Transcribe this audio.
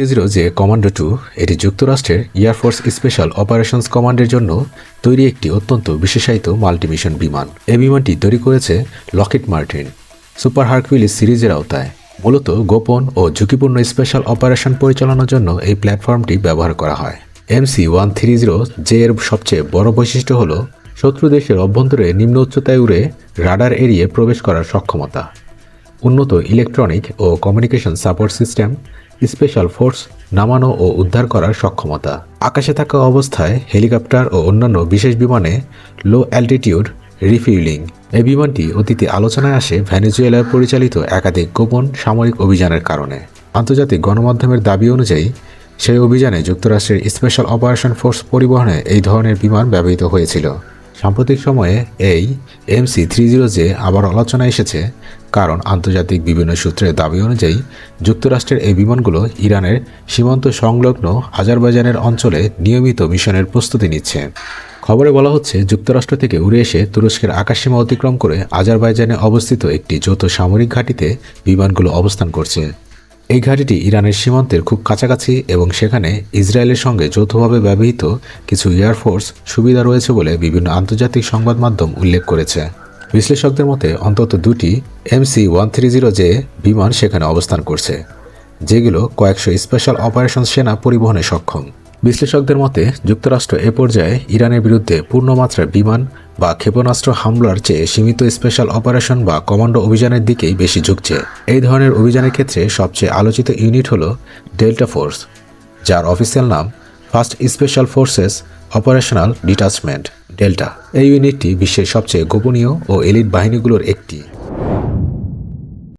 Three zero যে commando two এটি যুক্তরাষ্ট্রের এয়ারফোর্স স্পেশাল অপারেশনস কমান্ডের জন্য তৈরি একটি অত্যন্ত বিশেষায়িত মাল্টিমিশন বিমান। এই বিমানটি তৈরি করেছে লকেট মার্টিন। সুপার হার্কুইলিস সিরিজের আওতায়। মূলত গোপন ও ঝুঁকিপূর্ণ স্পেশাল অপারেশন পরিচালনার জন্য এই প্ল্যাটফর্মটি ব্যবহার করা হয়। MC one three zero J এর সবচেয়ে বড় বৈশিষ্ট্য হল শত্রু দেশের অভ্যন্তরে নিম্ন উচ্চতায় উড়ে রাডার এড়িয়ে প্রবেশ করার সক্ষমতা। উন্নত ইলেকট্রনিক ও communication support system special force নামানো ও উদ্ধার করার সক্ষমতা। আকাশে থাকা অবস্থায় হেলিকপ্টার ও অন্যান্য বিশেষ বিমানে লো অ্যালটিটিউড রিফিউলিং এই বিমানটি অতীতে আলোচনায় আসে ভেনেজুয়েলার পরিচালিত একাধিক গোপন সামরিক অভিযানের কারণে। আন্তর্জাতিক গণমাধ্যমের দাবি অনুযায়ী, সেই অভিযানে যুক্তরাষ্ট্রের স্পেশাল অপারেশন ফোর্স পরিবহনে এই ধরনের বিমান ব্যবহৃত হয়েছিল। সাম্প্রতিক সময়ে এই এমসি থ্রি জিরো জে আবার আলোচনায় এসেছে, কারণ আন্তর্জাতিক বিভিন্ন সূত্রের দাবি অনুযায়ী যুক্তরাষ্ট্রের এই বিমানগুলো ইরানের সীমান্ত সংলগ্ন আজারবাইজানের অঞ্চলে নিয়মিত মিশনের প্রস্তুতি নিচ্ছে। খবরে বলা হচ্ছে, যুক্তরাষ্ট্র থেকে উড়ে এসে তুরস্কের আকাশসীমা অতিক্রম করে আজারবাইজানে অবস্থিত একটি যৌথ সামরিক ঘাঁটিতে বিমানগুলো অবস্থান করছে। এই ঘাঁটিটি ইরানের সীমান্তের খুব কাছাকাছি এবং সেখানে ইসরায়েলের সঙ্গে যৌথভাবে ব্যবহৃত কিছু এয়ারফোর্স সুবিধা রয়েছে বলে বিভিন্ন আন্তর্জাতিক সংবাদ মাধ্যম উল্লেখ করেছে। বিশ্লেষকদের মতে, অন্তত দুটি MC one three zero J বিমান সেখানে অবস্থান করছে, যেগুলো কয়েকশো স্পেশাল অপারেশন সেনা পরিবহনে সক্ষম। বিশ্লেষকদের মতে, যুক্তরাষ্ট্র এ পর্যায়ে ইরানের বিরুদ্ধে পূর্ণমাত্রার বিমান বা ক্ষেপণাস্ত্র হামলার চেয়ে সীমিত স্পেশাল অপারেশন বা কমান্ডো অভিযানের দিকেই বেশি ঝুঁকছে। এই ধরনের অভিযানের ক্ষেত্রে সবচেয়ে আলোচিত ইউনিট হল ডেল্টা ফোর্স, যার অফিসিয়াল নাম first special forces operational detachment, Delta. এই ইউনিটটি বিশ্বের সবচেয়ে গোপনীয় ও এলিট বাহিনীগুলোর একটি।